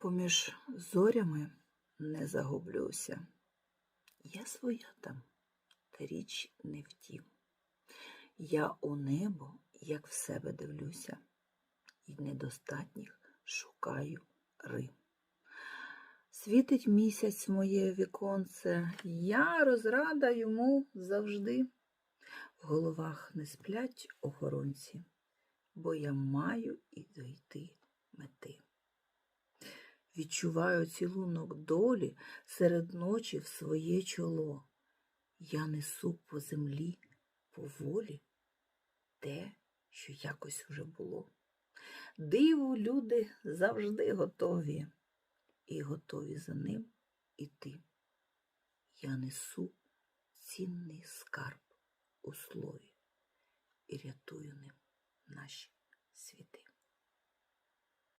Поміж зорями не загублюся. Я своя там, та річ не втім. Я у небо, як в себе дивлюся, і недостатніх шукаю Рим. Світить місяць моє віконце, я розрада йому завжди. В головах не сплять охоронці, бо я маю і дойти. Відчуваю цілунок долі серед ночі в своє чоло. Я несу по землі поволі те, що якось уже було. Диву люди завжди готові, і готові за ним іти. Я несу цінний скарб у слові і рятую ним наші світи.